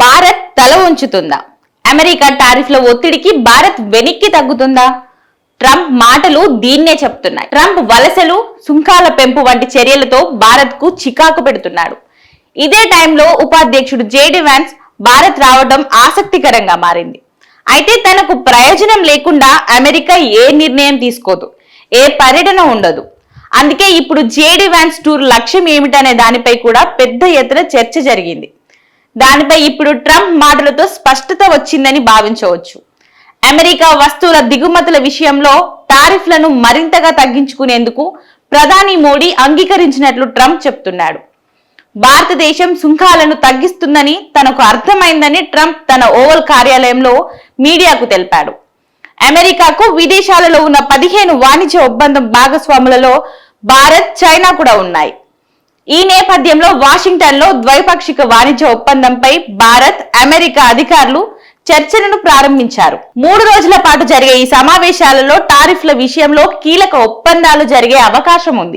భారత్ తల ఉంచుతుందా అమెరికా టారిఫ్ల ఒత్తిడికి భారత్ వెనక్కి తగ్గుతుందా? ట్రంప్ మాటలు దీన్నే చెప్తున్నాయి. ట్రంప్ వలసలు సుంకాల పెంపు వంటి చర్యలతో భారత్కు చికాకు పెడుతున్నాడు. ఇదే టైంలో ఉపాధ్యక్షుడు జేడి వ్యాన్స్ భారత్ రావడం ఆసక్తికరంగా మారింది. అయితే తనకు ప్రయోజనం లేకుండా అమెరికా ఏ నిర్ణయం తీసుకోదు ఏ పర్యటన ఉండదు. అందుకే ఇప్పుడు జేడి వ్యాన్స్ టూర్ లక్ష్యం ఏమిటనే దానిపై కూడా పెద్ద ఎత్తున చర్చ జరిగింది. దానిపై ఇప్పుడు ట్రంప్ మాటలతో స్పష్టత వచ్చిందని భావించవచ్చు. అమెరికా వస్తువుల దిగుమతుల విషయంలో టారిఫ్లను మరింతగా తగ్గించుకునేందుకు ప్రధాని మోడీ అంగీకరించినట్లు ట్రంప్ చెప్తున్నాడు. భారతదేశం సుంకాలను తగ్గిస్తుందని తనకు అర్థమైందని ట్రంప్ తన ఓవల్ కార్యాలయంలో మీడియాకు తెలిపాడు. అమెరికాకు విదేశాలలో ఉన్న పదిహేను వాణిజ్య ఒప్పందం భాగస్వాములలో భారత్ చైనా కూడా ఉన్నాయి. ఈ నేపథ్యంలో వాషింగ్టన్లో ద్వైపాక్షిక వాణిజ్య ఒప్పందంపై భారత్ అమెరికా అధికారులు చర్చలను ప్రారంభించారు. మూడు రోజుల పాటు జరిగే ఈ సమావేశాలలో టారిఫ్ల విషయంలో కీలక ఒప్పందాలు జరిగే అవకాశం ఉంది.